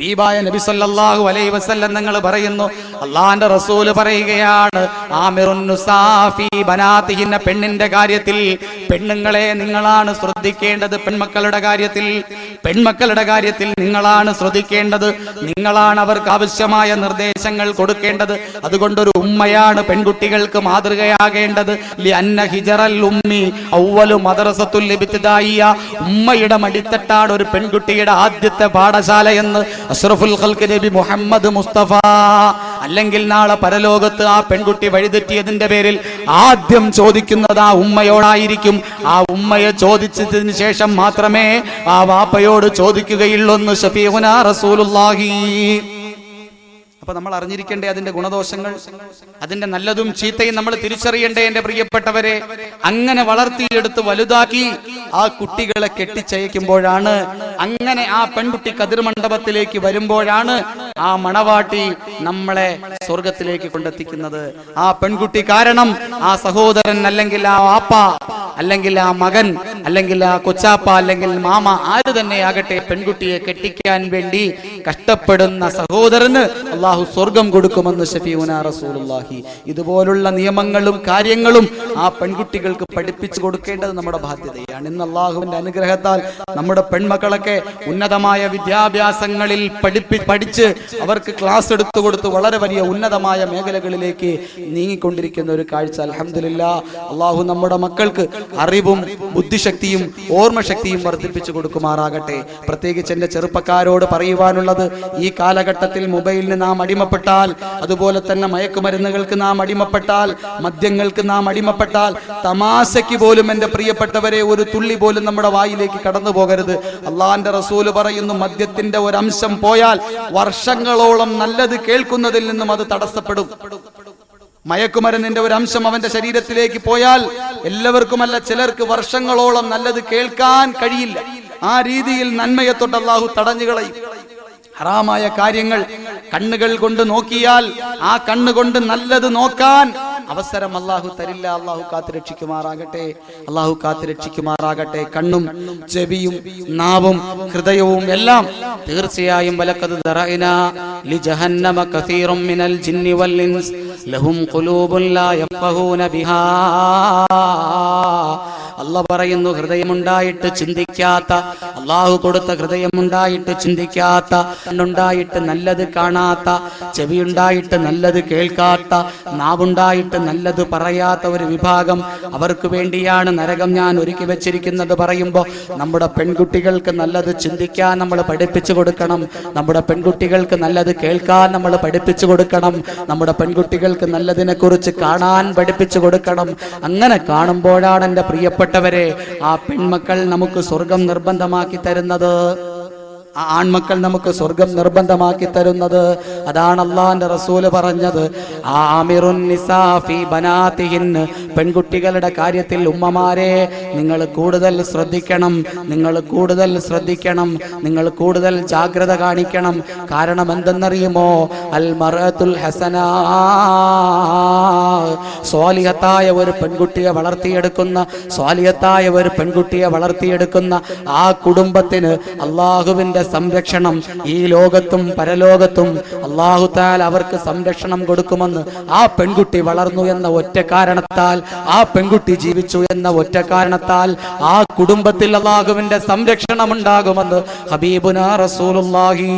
ഹബീബായ നബി സല്ലല്ലാഹു അലൈഹി വസല്ലം നിങ്ങൾ പറയുന്നു അള്ളാന്റെ റസൂൽ പറയുകയാണ് ബനാത്തിഹിന്ന പെണ്ണിന്റെ കാര്യത്തിൽ പെണ്ണുങ്ങളെ നിങ്ങളാണ് ശ്രദ്ധിക്കേണ്ടത്. പെൺമക്കളുടെ കാര്യത്തിൽ പെൺമക്കളുടെ കാര്യത്തിൽ നിങ്ങളാണ് ശ്രദ്ധിക്കേണ്ടത്. നിങ്ങളാണ് അവർക്ക് ആവശ്യമായ നിർദ്ദേശങ്ങൾ കൊടുക്കേണ്ടത്. അതുകൊണ്ട് ഒരു ഉമ്മയാണ് പെൺകുട്ടികൾക്ക് മാതൃകയാകേണ്ടത്. ഹിജറൽ ഉമ്മി ഔവലു മദ്രസത്തുൽ ഉമ്മയുടെ മടിത്തട്ടാണ് ഒരു പെൺകുട്ടിയുടെ ആദ്യത്തെ പാഠശാല എന്ന് അഷ്റഫുൽ ഖൽക്ക് നബി മുഹമ്മദ് മുസ്തഫ. അല്ലെങ്കിൽ നാളെ പരലോകത്ത് ആ പെൺകുട്ടി വഴിതെറ്റിയതിന്റെ പേരിൽ ആദ്യം ചോദിക്കുന്നത് ആ ഉമ്മയോടായിരിക്കും. ആ ഉമ്മയെ ചോദിച്ചതിന് ശേഷം മാത്രമേ ആ വാപ്പയോട് ചോദിക്കുകയുള്ളൂ എന്ന് ഷഫീഹുന റസൂലുള്ളാഹി. അപ്പൊ നമ്മൾ അറിഞ്ഞിരിക്കേണ്ടേ അതിന്റെ ഗുണദോഷങ്ങൾ അതിന്റെ നല്ലതും ചീത്തയും നമ്മൾ തിരിച്ചറിയണ്ടേ എന്റെ പ്രിയപ്പെട്ടവരെ. അങ്ങനെ വളർത്തിയെടുത്ത് വലുതാക്കി ആ കുട്ടികളെ കെട്ടിച്ചയക്കുമ്പോഴാണ് അങ്ങനെ ആ പെൺകുട്ടി കതിർമണ്ഡപത്തിലേക്ക് വരുമ്പോഴാണ് ആ മണവാട്ടി നമ്മളെ സ്വർഗത്തിലേക്ക് കൊണ്ടെത്തിക്കുന്നത്. ആ പെൺകുട്ടി കാരണം ആ സഹോദരൻ അല്ലെങ്കിൽ ആ വാപ്പ അല്ലെങ്കിൽ ആ മകൻ അല്ലെങ്കിൽ ആ കൊച്ചാപ്പ അല്ലെങ്കിൽ മാമ ആര് തന്നെയാകട്ടെ പെൺകുട്ടിയെ കെട്ടിക്കാൻ വേണ്ടി കഷ്ടപ്പെടുന്ന സഹോദരന് അള്ളാഹു സ്വർഗം കൊടുക്കുമെന്ന് ഷഫീഉന റസൂലുള്ളാഹി. ഇതുപോലുള്ള നിയമങ്ങളും കാര്യങ്ങളും ആ പെൺകുട്ടികൾക്ക് പഠിപ്പിച്ചു കൊടുക്കേണ്ടത് നമ്മുടെ ബാധ്യതയാണ്. ഇന്ന് അള്ളാഹുവിന്റെ അനുഗ്രഹത്താൽ നമ്മുടെ പെൺമക്കളൊക്കെ ഉന്നതമായ വിദ്യാഭ്യാസങ്ങളിൽ പഠിപ്പി പഠിച്ച് അവർക്ക് ക്ലാസ് എടുത്തു കൊടുത്ത് വളരെ വലിയ ഉന്നതമായ മേഖലകളിലേക്ക് നീങ്ങിക്കൊണ്ടിരിക്കുന്ന ഒരു കാഴ്ച. അലഹമില്ല അള്ളാഹു നമ്മുടെ മക്കൾക്ക് അറിവും ബുദ്ധിശക്തിയും ഓർമ്മശക്തിയും വർദ്ധിപ്പിച്ചു കൊടുക്കുമാറാകട്ടെ. പ്രത്യേകിച്ച് എന്റെ ചെറുപ്പക്കാരോട് പറയുവാനുള്ളത് ഈ കാലഘട്ടത്തിൽ മൊബൈലിന് നാം അടിമപ്പെട്ടാൽ അതുപോലെ തന്നെ മയക്കുമരുന്നുകൾക്ക് നാം അടിമപ്പെട്ടാൽ മദ്യങ്ങൾക്ക് നാം അടിമപ്പെട്ടാൽ തമാശയ്ക്ക് പോലും എന്റെ പ്രിയപ്പെട്ടവരെ ഒരു തുള്ളി പോലും നമ്മുടെ വായിലേക്ക് കടന്നു പോകരുത്. അള്ളാന്റെ റസൂൽ പറയുന്നു മദ്യത്തിന്റെ ഒരു അംശം പോയാൽ വർഷങ്ങളോളം നല്ലത് കേൾക്കുന്നതിൽ നിന്നും അത് തടസ്സപ്പെടും. മയക്കുമരുന്നിന്റെ ഒരു അംശം അവന്റെ ശരീരത്തിലേക്ക് പോയാൽ എല്ലാവർക്കുമല്ല ചിലർക്ക് വർഷങ്ങളോളം നല്ലത് കേൾക്കാൻ കഴിയില്ല. ആ രീതിയിൽ നന്മയെ തൊട്ട് അള്ളാഹു തടഞ്ഞു കളയും. ഹറാമായ കാര്യങ്ങൾ കണ്ണുകൾ കൊണ്ട് നോക്കിയാൽ ആ കണ്ണുകൊണ്ട് നല്ലത് നോക്കാൻ അവസരം അള്ളാഹു തരില്ല. അള്ളാഹു കാത്തുരക്ഷിക്കുമാറാകട്ടെ അള്ളാഹു കാത്തുരക്ഷിക്കുമാറാകട്ടെ കണ്ണും ചെവിയും നാവും ഹൃദയവും എല്ലാം തീർച്ചയായും വലക്കത് لهم قلوب لا يفقهون بها. അല്ല പറയുന്നു ഹൃദയമുണ്ടായിട്ട് ചിന്തിക്കാത്ത അള്ളാഹു കൊടുത്ത ഹൃദയമുണ്ടായിട്ട് ചിന്തിക്കാത്ത കണ്ണുണ്ടായിട്ട് നല്ലത് കാണാത്ത ചെവിയുണ്ടായിട്ട് നല്ലത് കേൾക്കാത്ത നാവുണ്ടായിട്ട് നല്ലത് പറയാത്ത ഒരു വിഭാഗം അവർക്ക് വേണ്ടിയാണ് നരകം ഞാൻ ഒരുക്കി വെച്ചിരിക്കുന്നത് പറയുമ്പോൾ നമ്മുടെ പെൺകുട്ടികൾക്ക് നല്ലത് ചിന്തിക്കാൻ നമ്മൾ പഠിപ്പിച്ചു കൊടുക്കണം. നമ്മുടെ പെൺകുട്ടികൾക്ക് നല്ലത് കേൾക്കാൻ നമ്മൾ പഠിപ്പിച്ചു കൊടുക്കണം. നമ്മുടെ പെൺകുട്ടികൾക്ക് നല്ലതിനെ കുറിച്ച് കാണാൻ പഠിപ്പിച്ചു കൊടുക്കണം. അങ്ങനെ കാണുമ്പോഴാണ് എന്റെ പ്രിയപ്പെട്ടവരെ ആ പെൺമക്കൾ നമുക്ക് സ്വർഗം നിർബന്ധമാക്കി തരുന്നത് ആൺമക്കൾ നമുക്ക് സ്വർഗം നിർബന്ധമാക്കി തരുന്നത് അതാണ് അള്ളാന്റെ റസൂൽ പറഞ്ഞത്. ആമിറുൻ നിസാഫി പെൺകുട്ടികളുടെ കാര്യത്തിൽ ഉമ്മമാരെ നിങ്ങൾ കൂടുതൽ ശ്രദ്ധിക്കണം നിങ്ങൾ കൂടുതൽ ശ്രദ്ധിക്കണം നിങ്ങൾ കൂടുതൽ ജാഗ്രത കാണിക്കണം. കാരണം എന്തെന്നറിയുമോ? അൽ മറത്തുൽ ഹസന. സ്വാലിഹത്തായ ഒരു പെൺകുട്ടിയെ വളർത്തിയെടുക്കുന്ന സ്വാലിഹത്തായ ഒരു പെൺകുട്ടിയെ വളർത്തിയെടുക്കുന്ന ആ കുടുംബത്തിന് അള്ളാഹുവിന്റെ സംരക്ഷണം ഈ ലോകത്തും പരലോകത്തും അള്ളാഹു താൽ അവർക്ക് സംരക്ഷണം കൊടുക്കുമെന്ന് ആ പെൺകുട്ടി വളർന്നു എന്ന ഒറ്റ കാരണത്താൽ ആ പെൺകുട്ടി ജീവിച്ചു എന്ന ഒറ്റ കാരണത്താൽ ആ കുടുംബത്തിൽ അള്ളാഹുവിന്റെ സംരക്ഷണം ഉണ്ടാകുമെന്ന് ഹബീബുന റസൂലുള്ളാഹി.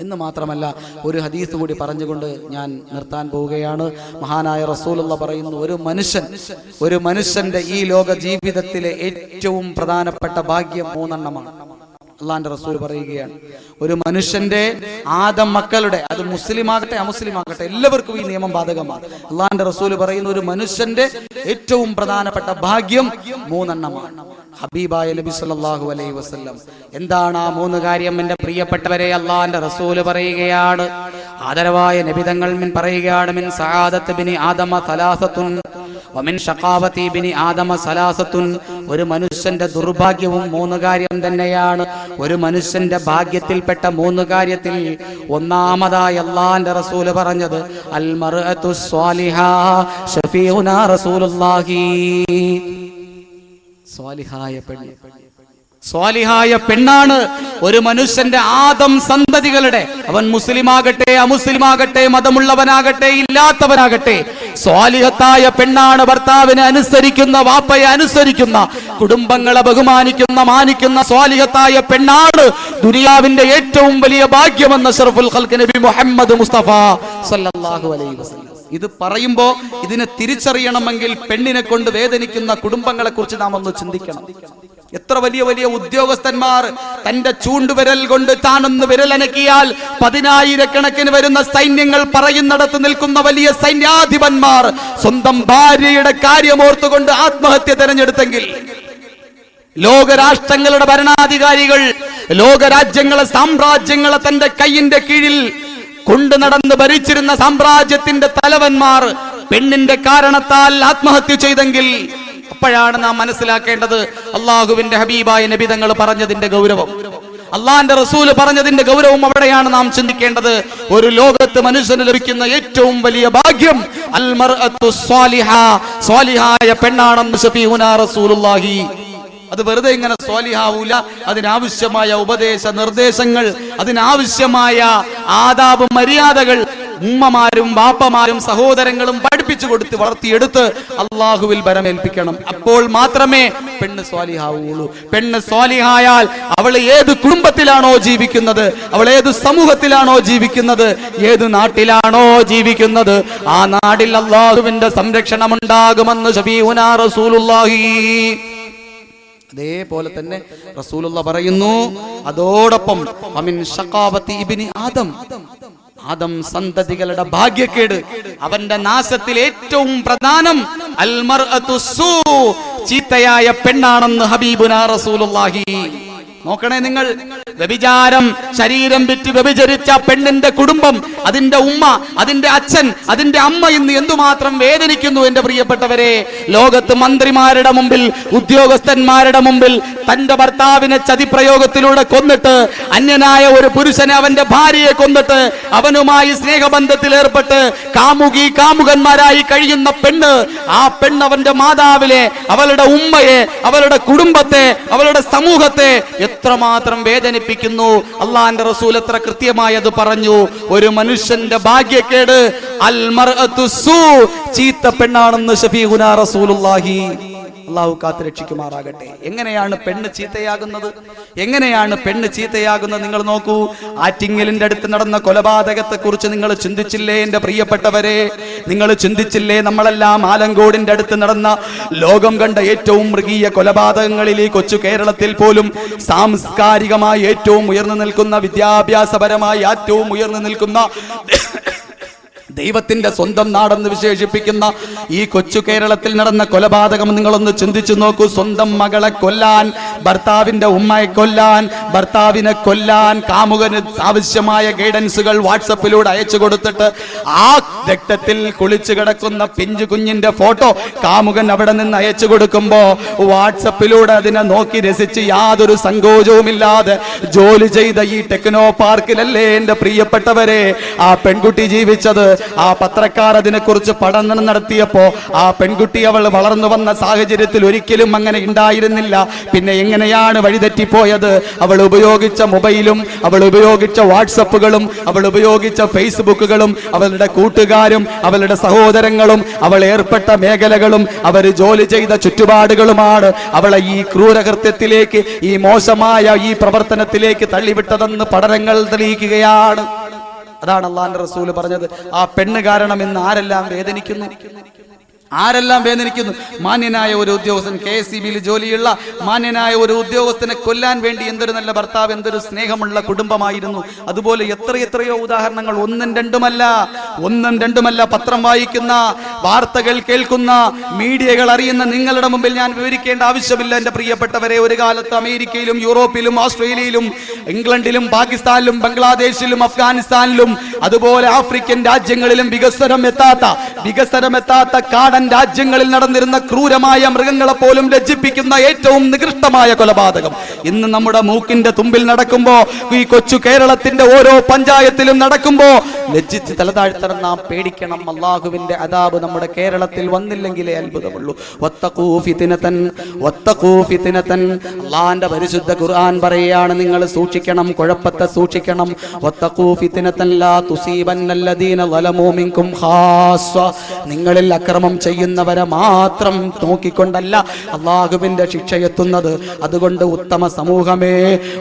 എന്ന് മാത്രമല്ല ഒരു ഹദീസ് കൂടി പറഞ്ഞുകൊണ്ട് ഞാൻ നിർത്താൻ പോവുകയാണ്. മഹാനായ റസൂലുള്ള പറയുന്നു ഒരു മനുഷ്യൻ ഒരു മനുഷ്യന്റെ ഈ ലോക ജീവിതത്തിലെ ഏറ്റവും പ്രധാനപ്പെട്ട ഭാഗ്യം മൂന്നെണ്ണമാണ്. അള്ളാന്റെ റസൂൽ പറയുകയാണ്. ഒരു മനുഷ്യന്റെ ആദം മക്കളുടെ അത് മുസ്ലിം ആകട്ടെ അമുസ്ലിം ആകട്ടെ എല്ലാവർക്കും ഈ നിയമം ബാധകമാണ്. അള്ളാന്റെ റസൂൽ പറയുന്ന ഒരു മനുഷ്യന്റെ ഏറ്റവും പ്രധാനപ്പെട്ട ഭാഗ്യം മൂന്നെണ്ണമാണ്. ഹബീബായ നബി സല്ലല്ലാഹു അലൈഹി വസല്ലം എന്താണ് ആ മൂന്ന് കാര്യം എന്റെ പ്രിയപ്പെട്ടവരെ? അള്ളാന്റെ റസൂൽ പറയുകയാണ്. ആദരവായ നബിതങ്ങൾ മിൻ പറയുകയാണ് മിൻ സഹാദത്ത് ബിനി ആദമ തലാസത്തുൻ വമിൻ ഷഖാവതി ബിനി ആദമ സലാസത്തുൻ. ഒരു മനുഷ്യന്റെ ദുർഭാഗ്യവും മൂന്ന് കാര്യം തന്നെയാണ്. ഒരു മനുഷ്യന്റെ ഭാഗ്യത്തിൽപ്പെട്ട മൂന്ന് കാര്യത്തിൽ ഒന്നാമതായി അള്ളാന്റെ റസൂൽ പറഞ്ഞത് അൽ മർഅത്തു സ്വാലിഹാ റസൂലുള്ളാഹി. സ്വാലിഹായ പെണ്ണ്. സ്വാലിഹായ പെണ്ണാണ്. ഒരു മനുഷ്യന്റെ ആദം സന്തതികളുടെ. അവൻ മുസ്ലിമാകട്ടെ അമുസ്ലിമാകട്ടെ മതമുള്ളവനാകട്ടെ ഇല്ലാത്തവനാകട്ടെ. സ്വാലിഹത്തായ പെണ്ണാണ് ഭർത്താവിനെ അനുസരിക്കുന്ന വാപ്പയെ അനുസരിക്കുന്ന കുടുംബങ്ങളെ ബഹുമാനിക്കുന്ന മാനിക്കുന്ന സ്വാലിഹത്തായ പെണ്ണാണ് ദുനിയാവിന്റെ ഏറ്റവും വലിയ ഭാഗ്യമെന്ന ഷറഫുൽ ഖൽക്ക് നബി മുഹമ്മദ് മുസ്തഫ സല്ലല്ലാഹു അലൈഹി വസല്ലം. ഇത് പറയുമ്പോ ഇതിനെ തിരിച്ചറിയണമെങ്കിൽ പെണ്ണിനെ കൊണ്ട് വേദനിക്കുന്ന കുടുംബങ്ങളെ കുറിച്ച് നാം ഒന്ന് ചിന്തിക്കണം. എത്ര വലിയ വലിയ ഉദ്യോഗസ്ഥന്മാർ തന്റെ ചൂണ്ടുവിരൽ കൊണ്ട് താനൊന്ന് വിരലനക്കിയാൽ പതിനായിരക്കണക്കിന് വരുന്ന സൈന്യങ്ങൾ പറയുന്നിടത്ത് നിൽക്കുന്ന വലിയ സൈന്യാധിപന്മാർ സ്വന്തം ഭാര്യയുടെ കാര്യമോർത്തുകൊണ്ട് ആത്മഹത്യ തെരഞ്ഞെടുത്തെങ്കിൽ ലോകരാഷ്ട്രങ്ങളുടെ ഭരണാധികാരികൾ ലോകരാജ്യങ്ങളെ സാമ്രാജ്യങ്ങളെ തന്റെ കയ്യിന്റെ കീഴിൽ കൊണ്ടു നടന്ന് ഭരിച്ചിരുന്ന സാമ്രാജ്യത്തിന്റെ തലവന്മാർ പെണ്ണിന്റെ കാരണത്താൽ ആത്മഹത്യ ചെയ്തെങ്കിൽ അപ്പോഴാണ് നാം മനസ്സിലാക്കേണ്ടത്. അള്ളാഹുവിന്റെ ഹബീബായ നബി തങ്ങൾ പറഞ്ഞതിന്റെ ഗൗരവം. അള്ളാന്റെ റസൂൽ പറഞ്ഞതിന്റെ ഗൗരവം അവിടെയാണ് നാം ചിന്തിക്കേണ്ടത്. ഒരു ലോകത്ത് മനുഷ്യന് ലഭിക്കുന്ന ഏറ്റവും വലിയ ഭാഗ്യം സ്വാലിഹായ പെണ്ണാണെന്ന് റസൂലുള്ളാഹി. അത് വെറുതെ ഇങ്ങനെ സ്വാലിഹാവൂല. അതിനാവശ്യമായ ഉപദേശ നിർദ്ദേശങ്ങൾ അതിനാവശ്യമായ ആദാബ് മര്യാദകൾ ഉമ്മമാരും ബാപ്പമാരും സഹോദരങ്ങളും പഠിപ്പിച്ചു കൊടുത്ത് വളർത്തിയെടുത്ത് അള്ളാഹുവിൽ ബരമേൽപ്പിക്കണം അപ്പോൾ മാത്രമേ പെണ്ണ് സ്വാലിഹാവുള്ളൂ. പെണ്ണ് സ്വാലിഹായാൽ അവൾ ഏത് കുടുംബത്തിലാണോ ജീവിക്കുന്നത് അവൾ ഏത് സമൂഹത്തിലാണോ ജീവിക്കുന്നത് ഏത് നാട്ടിലാണോ ജീവിക്കുന്നത് ആ നാടിൽ അള്ളാഹുവിന്റെ സംരക്ഷണം ഉണ്ടാകുമെന്ന് റസൂലുള്ളാഹി. അതേപോലെ തന്നെ റസൂലുള്ള പറയുന്നു അതോടൊപ്പം അമിൻ ഇബ്നി ആദം ആദം സന്തതികളുടെ ഭാഗ്യക്കേട് അവന്റെ നാശത്തിൽ ഏറ്റവും പ്രധാനം ചീത്തയായ പെണ്ണാണെന്ന് ഹബീബുന റസൂലുള്ളാഹി. നോക്കണേ നിങ്ങൾ. വ്യഭിചാരം ശരീരം വിറ്റ് വ്യഭിചരിച്ച പെണ്ണിന്റെ കുടുംബം അതിന്റെ ഉമ്മ അതിന്റെ അച്ഛൻ അതിന്റെ അമ്മ ഇന്ന് എന്തുമാത്രം വേദനിക്കുന്നു എന്റെ പ്രിയപ്പെട്ടവരെ? ലോകത്ത് മന്ത്രിമാരുടെ മുമ്പിൽ ഉദ്യോഗസ്ഥന്മാരുടെ മുമ്പിൽ തന്റെ ഭർത്താവിനെ ചതിപ്രയോഗത്തിലൂടെ കൊന്നിട്ട് അന്യനായ ഒരു പുരുഷനെ അവന്റെ ഭാര്യയെ കൊന്നിട്ട് അവനുമായി സ്നേഹബന്ധത്തിൽ ഏർപ്പെട്ട് കാമുകി കാമുകന്മാരായി കഴിയുന്ന പെണ്ണ് ആ പെണ്ണ് അവന്റെ മാതാവിലെ അവളുടെ ഉമ്മയെ അവളുടെ കുടുംബത്തെ അവളുടെ സമൂഹത്തെ എത്രമാത്രം വേദനിപ്പിക്കുന്നു അള്ളാന്റെ റസൂൽ എത്ര കൃത്യമായി അത് പറഞ്ഞു. ഒരു മനുഷ്യന്റെ ഭാഗ്യക്കേട് അൽമർ ചീത്ത പെണ്ണാണെന്ന് ഷഫീഹുന റസൂലുള്ളാഹി. അള്ളാഹു കാത്ത് രക്ഷിക്കുമാറാകട്ടെ. എങ്ങനെയാണ് പെണ്ണ് ചീത്തയാകുന്നത്? എങ്ങനെയാണ് പെണ്ണ് ചീത്തയാകുന്നത് നിങ്ങൾ നോക്കൂ. ആറ്റിങ്ങലിന്റെ അടുത്ത് നടന്ന കൊലപാതകത്തെ കുറിച്ച് നിങ്ങൾ ചിന്തിച്ചില്ലേ എന്റെ പ്രിയപ്പെട്ടവരെ? നിങ്ങൾ ചിന്തിച്ചില്ലേ നമ്മളെല്ലാം ആലങ്കോടിന്റെ അടുത്ത് നടന്ന ലോകം കണ്ട ഏറ്റവും മൃഗീയ കൊലപാതകങ്ങളിൽ ഈ കൊച്ചു കേരളത്തിൽ പോലും സാംസ്കാരികമായി ഏറ്റവും ഉയർന്നു നിൽക്കുന്ന വിദ്യാഭ്യാസപരമായി ഏറ്റവും ഉയർന്നു നിൽക്കുന്ന ദൈവത്തിന്റെ സ്വന്തം നാടെന്ന് വിശേഷിപ്പിക്കുന്ന ഈ കൊച്ചു കേരളത്തിൽ നടന്ന കൊലപാതകം നിങ്ങളൊന്ന് ചിന്തിച്ചു നോക്കൂ. സ്വന്തം മകളെ കൊല്ലാൻ ഭർത്താവിന്റെ ഉമ്മയെ കൊല്ലാൻ ഭർത്താവിനെ കൊല്ലാൻ കാമുകന് ആവശ്യമായ ഗൈഡൻസുകൾ വാട്സപ്പിലൂടെ അയച്ചു കൊടുത്തിട്ട് ആ രക്തത്തിൽ കുളിച്ചു കിടക്കുന്ന പിഞ്ചു കുഞ്ഞിന്റെ ഫോട്ടോ കാമുകൻ അവിടെ നിന്ന് അയച്ചു കൊടുക്കുമ്പോ വാട്സപ്പിലൂടെ അതിനെ നോക്കി രസിച്ച് യാതൊരു സങ്കോചവുമില്ലാതെ ജോലി ചെയ്ത ഈ ടെക്നോ പാർക്കിലല്ലേ എന്റെ പ്രിയപ്പെട്ടവരെ? ആ പെൺകുട്ടി ജീവിച്ചത് ആ പത്രക്കാർ അതിനെക്കുറിച്ച് പഠനം നടത്തിയപ്പോ ആ പെൺകുട്ടി അവൾ വളർന്നു വന്ന സാഹചര്യത്തിൽ ഒരിക്കലും അങ്ങനെ ഉണ്ടായിരുന്നില്ല. പിന്നെ എങ്ങനെയാണ് വഴിതെറ്റിപ്പോയത്? അവൾ ഉപയോഗിച്ച മൊബൈലും അവൾ ഉപയോഗിച്ച വാട്സപ്പുകളും അവൾ ഉപയോഗിച്ച ഫേസ്ബുക്കുകളും അവളുടെ കൂട്ടുകാരും അവളുടെ സഹോദരങ്ങളും അവൾ ഏർപ്പെട്ട മേഖലകളും അവർ ജോലി ചെയ്ത ചുറ്റുപാടുകളുമാണ് അവളെ ഈ ക്രൂരകൃത്യത്തിലേക്ക് ഈ മോശമായ ഈ പ്രവർത്തനത്തിലേക്ക് തള്ളിവിട്ടതെന്ന് പഠനങ്ങൾ തെളിയിക്കുകയാണ്. അതാണ് അള്ളാഹിന്റെ റസൂൽ പറഞ്ഞത്. ആ പെണ്ണ് കാരണം ഇന്ന് ആരെല്ലാം വേദനിക്കുന്നു? ആരെല്ലാം വേദനിക്കുന്നു? മാന്യനായ ഒരു ഉദ്യോഗസ്ഥൻ കെ എസ് ബിയിൽ ജോലിയുള്ള മാന്യനായ ഒരു ഉദ്യോഗസ്ഥനെ കൊല്ലാൻ വേണ്ടി എന്തൊരു നല്ല ഭർത്താവ് എന്തൊരു സ്നേഹമുള്ള കുടുംബമായിരുന്നു. അതുപോലെ എത്ര എത്രയോ ഉദാഹരണങ്ങൾ. ഒന്നും രണ്ടുമല്ല ഒന്നും രണ്ടുമല്ല പത്രം വായിക്കുന്ന വാർത്തകൾ കേൾക്കുന്ന മീഡിയകൾ അറിയുന്ന നിങ്ങളുടെ മുമ്പിൽ ഞാൻ വിവരിക്കേണ്ട ആവശ്യമില്ല എന്റെ പ്രിയപ്പെട്ടവരെ. ഒരു കാലത്ത് അമേരിക്കയിലും യൂറോപ്പിലും ഓസ്ട്രേലിയയിലും ഇംഗ്ലണ്ടിലും പാകിസ്ഥാനിലും ബംഗ്ലാദേശിലും അഫ്ഗാനിസ്ഥാനിലും അതുപോലെ ആഫ്രിക്കൻ രാജ്യങ്ങളിലും വികസനം എത്താത്ത വികസനം എത്താത്ത കാടൻ രാജ്യങ്ങളിൽ നടന്നിരുന്ന ക്രൂരമായ മൃഗങ്ങളെ പോലും രചിപ്പിക്കുന്ന ഏറ്റവും നികൃഷ്ടമായ കൊലപാതകം. ഇന്ന് നമ്മുടെ മൂക്കിന്റെ തുമ്പിൽ നടക്കുമ്പോ ഈ കൊച്ചു കേരളത്തിന്റെ ഓരോ പഞ്ചായത്തിലും നടക്കുമ്പോ ലജ്ജിച്ച് തല താഴ്ത്തണം നാം പേടിക്കണം അള്ളാഹുവിന്റെ അതാബ് നമ്മുടെ കേരളത്തിൽ വന്നില്ലെങ്കിലേ അത്ഭുതമുള്ളൂ. അള്ളാന്റെ പരിശുദ്ധ ഖുർആൻ പറയുകയാണ് നിങ്ങൾ സൂക്ഷിക്കണം കുഴപ്പത്തെ സൂക്ഷിക്കണം. നിങ്ങളിൽ അക്രമം ചെയ്യുന്നവരെ മാത്രം നോക്കിക്കൊണ്ടല്ല അള്ളാഹുവിന്റെ ശിക്ഷ എത്തുന്നത് അതുകൊണ്ട് ഉത്തമ സമൂഹമേ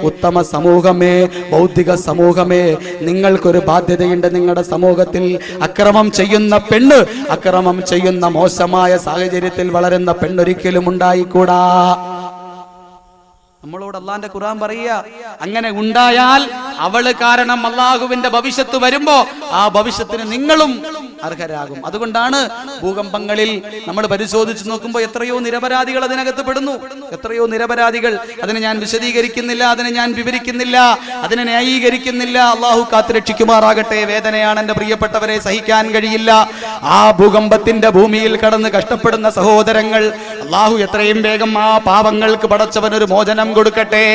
ഉത്തമ സമൂഹമേ ബൗദ്ധിക സമൂഹമേ നിങ്ങൾക്കൊരു ബാധ്യതയുണ്ട് നിങ്ങളുടെ സമൂഹത്തിൽ അക്രമം ചെയ്യുന്ന പെണ്ണ് അക്രമം ചെയ്യുന്ന മോശമായ സാഹചര്യത്തിൽ വളരുന്ന പെണ്ണൊരിക്കലും ഉണ്ടായിക്കൂടാ. നമ്മളോട് അള്ളാന്റെ ഖുർആൻ പറയുക അങ്ങനെ ഉണ്ടായാൽ അവൾ കാരണം അള്ളാഹുവിന്റെ ഭവിഷ്യത്ത് വരുമ്പോ ആ ഭവിഷ്യത്തിന് നിങ്ങളും അർഹരാകും. അതുകൊണ്ടാണ് ഭൂകമ്പങ്ങളിൽ നമ്മൾ പരിശോധിച്ച് നോക്കുമ്പോൾ എത്രയോ നിരപരാധികൾ അതിനകത്ത് പെടുന്നു. എത്രയോ നിരപരാധികൾ അതിനെ ഞാൻ വിശദീകരിക്കുന്നില്ല അതിനെ ഞാൻ വിവരിക്കുന്നില്ല അതിനെ ന്യായീകരിക്കുന്നില്ല. അള്ളാഹു കാത്തുരക്ഷിക്കുമാറാകട്ടെ വേദനയാണ് എന്റെ പ്രിയപ്പെട്ടവരെ സഹിക്കാൻ കഴിയില്ല. ആ ഭൂകമ്പത്തിന്റെ ഭൂമിയിൽ കടന്ന് കഷ്ടപ്പെടുന്ന സഹോദരങ്ങൾ അള്ളാഹു എത്രയും വേഗം ആ പാപങ്ങൾക്ക് പടച്ചവൻ ഒരു മോചനം കൊടുക്കട്ടെ.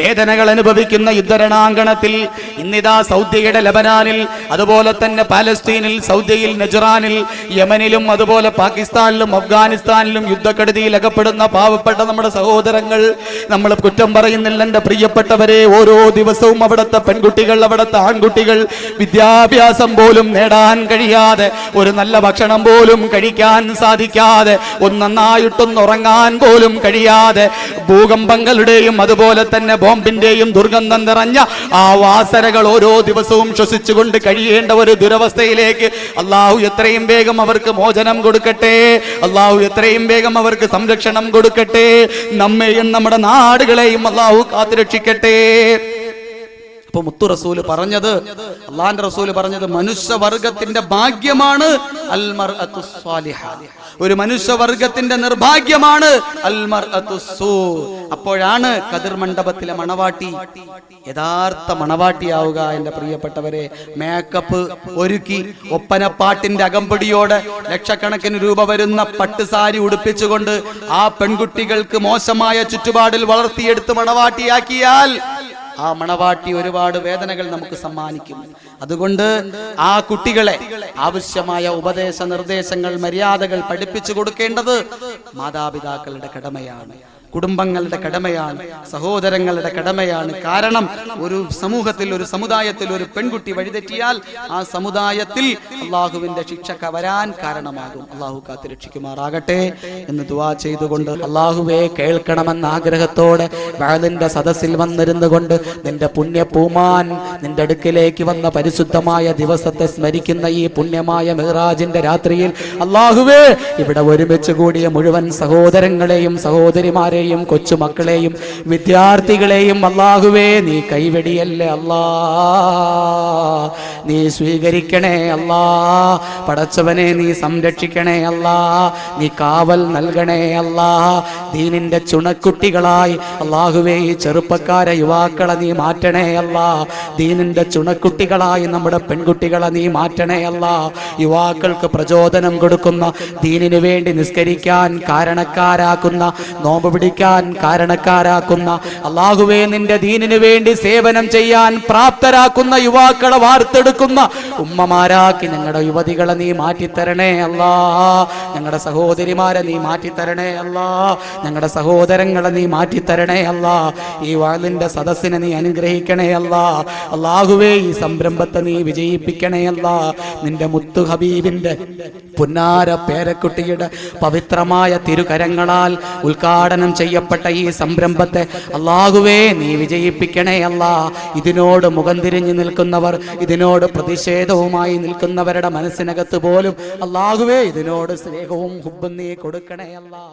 വേദനകൾ അനുഭവിക്കുന്ന യുദ്ധരണാങ്കണത്തിൽ ഇന്നിതാ സൗദിയുടെ ലബനാനിൽ അതുപോലെ തന്നെ പാലസ്തീനിൽ സൗദിയിൽ നജറാനിൽ യമനിലും അതുപോലെ പാകിസ്ഥാനിലും അഫ്ഗാനിസ്ഥാനിലും യുദ്ധക്കെടുതിയിൽ അകപ്പെടുന്ന പാവപ്പെട്ട നമ്മുടെ സഹോദരങ്ങൾ. നമ്മൾ കുറ്റം പറയുന്നില്ല എന്റെ പ്രിയപ്പെട്ടവരെ. ഓരോ ദിവസവും അവിടുത്തെ പെൺകുട്ടികൾ അവിടുത്തെ ആൺകുട്ടികൾ വിദ്യാഭ്യാസം പോലും നേടാൻ കഴിയാതെ ഒരു നല്ല ഭക്ഷണം പോലും കഴിക്കാൻ സാധിക്കാതെ ഒന്ന് നന്നായിട്ടൊന്ന് ഉറങ്ങാൻ പോലും കഴിയാതെ ഭൂകമ്പങ്ങളുടെയും അതുപോലെ തന്നെ ബോംബിന്റെയും ദുർഗന്ധം നിറഞ്ഞ ആ വാസനകൾ ഓരോ ദിവസവും ശ്വസിച്ചുകൊണ്ട് കഴിയേണ്ട ഒരു ദുരവസ്ഥയിലേക്ക് അള്ളാഹു എത്രയും വേഗം അവർക്ക് മോചനം കൊടുക്കട്ടെ. അള്ളാഹു എത്രയും വേഗം അവർക്ക് സംരക്ഷണം കൊടുക്കട്ടെ. നമ്മെയും നമ്മുടെ നാടുകളെയും അള്ളാഹു കാത്തുരക്ഷിക്കട്ടെ. അപ്പൊ മുത്തു റസൂൽ പറഞ്ഞത് അള്ളാന്റെ റസൂൽ പറഞ്ഞത് മനുഷ്യവർഗത്തിന്റെ ഭാഗ്യമാണ് അൽ മർഅത്തു സ്വാലിഹ. ഒരു മനുഷ്യവർഗത്തിന്റെ നിർഭാഗ്യമാണ് അൽമർ. അപ്പോഴാണ് കതിർ മണ്ഡപത്തിലെ മണവാട്ടി യഥാർത്ഥ മണവാട്ടിയാവുക എന്റെ പ്രിയപ്പെട്ടവരെ മേക്കപ്പ് ഒരുക്കി ഒപ്പനപ്പാട്ടിന്റെ അകമ്പടിയോടെ ലക്ഷക്കണക്കിന് രൂപ വരുന്ന പട്ടുസാരി ഉടുപ്പിച്ചുകൊണ്ട് ആ പെൺകുട്ടികൾക്ക് മോശമായ ചുറ്റുപാടിൽ വളർത്തിയെടുത്ത് മണവാട്ടിയാക്കിയാൽ ആ മണവാട്ടി ഒരുപാട് വേദനകൾ നമുക്ക് സമ്മാനിക്കും. അതുകൊണ്ട് ആ കുട്ടികളെ ആവശ്യമായ ഉപദേശ നിർദ്ദേശങ്ങൾ മര്യാദകൾ പഠിപ്പിച്ചു കൊടുക്കേണ്ടത് മാതാപിതാക്കളുടെ കടമയാണ്. കുടുംബങ്ങളുടെ കടമയാണ് സഹോദരങ്ങളുടെ കടമയാണ്. കാരണം ഒരു സമൂഹത്തിൽ ഒരു സമുദായത്തിൽ ഒരു പെൺകുട്ടി വഴിതെറ്റിയാൽ ആ സമുദായത്തിൽ അള്ളാഹുവിന്റെ ശിക്ഷ വരാൻ കാരണമാകും. അള്ളാഹു കാത്തുരക്ഷിക്കുമാറാകട്ടെ എന്ന് ദുവാ ചെയ്തുകൊണ്ട് അള്ളാഹുവെ കേൾക്കണമെന്ന ആഗ്രഹത്തോടെ വാലിന്റെ സദസ്സിൽ വന്നിരുന്നു കൊണ്ട് നിന്റെ പുണ്യപൂമാൻ നിന്റെ അടുക്കിലേക്ക് വന്ന പരിശുദ്ധമായ ദിവസത്തെ സ്മരിക്കുന്ന ഈ പുണ്യമായ മെഹ്റാജിന്റെ രാത്രിയിൽ അള്ളാഹുവേ ഇവിടെ ഒരുമിച്ച് കൂടിയ മുഴുവൻ സഹോദരങ്ങളെയും സഹോദരിമാരെയും കൊച്ചുമക്കളെയും വിദ്യാർത്ഥികളെയും അള്ളാഹുവേ നീ കൈവെടിയല്ലേ അല്ലാ. നീ സ്വീകരിക്കണേ അല്ലാ. പടച്ചവനെ നീ സംരക്ഷിക്കണേ അല്ലാ. നീ കാവൽ നൽകണേ അല്ലാ. ദീനിന്റെ ചുണക്കുട്ടികളായി അള്ളാഹുവേ ഈ ചെറുപ്പക്കാരെ യുവാക്കളെ നീ മാറ്റണേ അല്ലാ. ദീനിന്റെ ചുണക്കുട്ടികളായി നമ്മുടെ പെൺകുട്ടികളെ നീ മാറ്റണേ അല്ലാ. യുവാക്കൾക്ക് പ്രചോദനം കൊടുക്കുന്ന ദീനിനു വേണ്ടി നിസ്കരിക്കാൻ കാരണക്കാരാക്കുന്ന നോമ്പ് പിടിക്കാൻ കാരണക്കാരാക്കുന്ന അള്ളാഹുവെ നിന്റെ ദീനിന് വേണ്ടി സേവനം ചെയ്യാൻ പ്രാപ്തരാക്കുന്ന യുവാക്കളെ വാർത്തെടുക്കുന്ന ഉമ്മമാരാക്കി ഞങ്ങളുടെ യുവതികളെ നീ മാറ്റിത്തരണേ അല്ലാ. ഞങ്ങളുടെ സഹോദരിമാരെ നീ മാറ്റിത്തരണേ അല്ലാ. ഞങ്ങളുടെ സഹോദരങ്ങളെ നീ മാറ്റിത്തരണേ അല്ലാ. ഈ വാളിന്റെ സദസ്സിനെ നീ അനുഗ്രഹിക്കണേ അല്ലാ. അള്ളാഹുവേ ഈ സംരംഭത്തെ നീ വിജയിപ്പിക്കണേ അല്ലാ. നിന്റെ മുത്തു ഹബീബിന്റെ പുന്നാര പേരക്കുട്ടിയുടെ പവിത്രമായ തിരുകരങ്ങളാൽ ഉദ്ഘാടനം ചെയ്യപ്പെട്ട ഈ സംരംഭത്തെ അള്ളാഹുവേ നീ വിജയിപ്പിക്കണേ അല്ല. ഇതിനോട് മുഖം തിരിഞ്ഞു നിൽക്കുന്നവർ ഇതിനോട് പ്രതിഷേധവുമായി നിൽക്കുന്നവരുടെ മനസ്സിനകത്ത് പോലും അള്ളാഹുവേ ഇതിനോട് സ്നേഹവും ഹുബ്ബും നീ കൊടുക്കണേ അല്ലാ.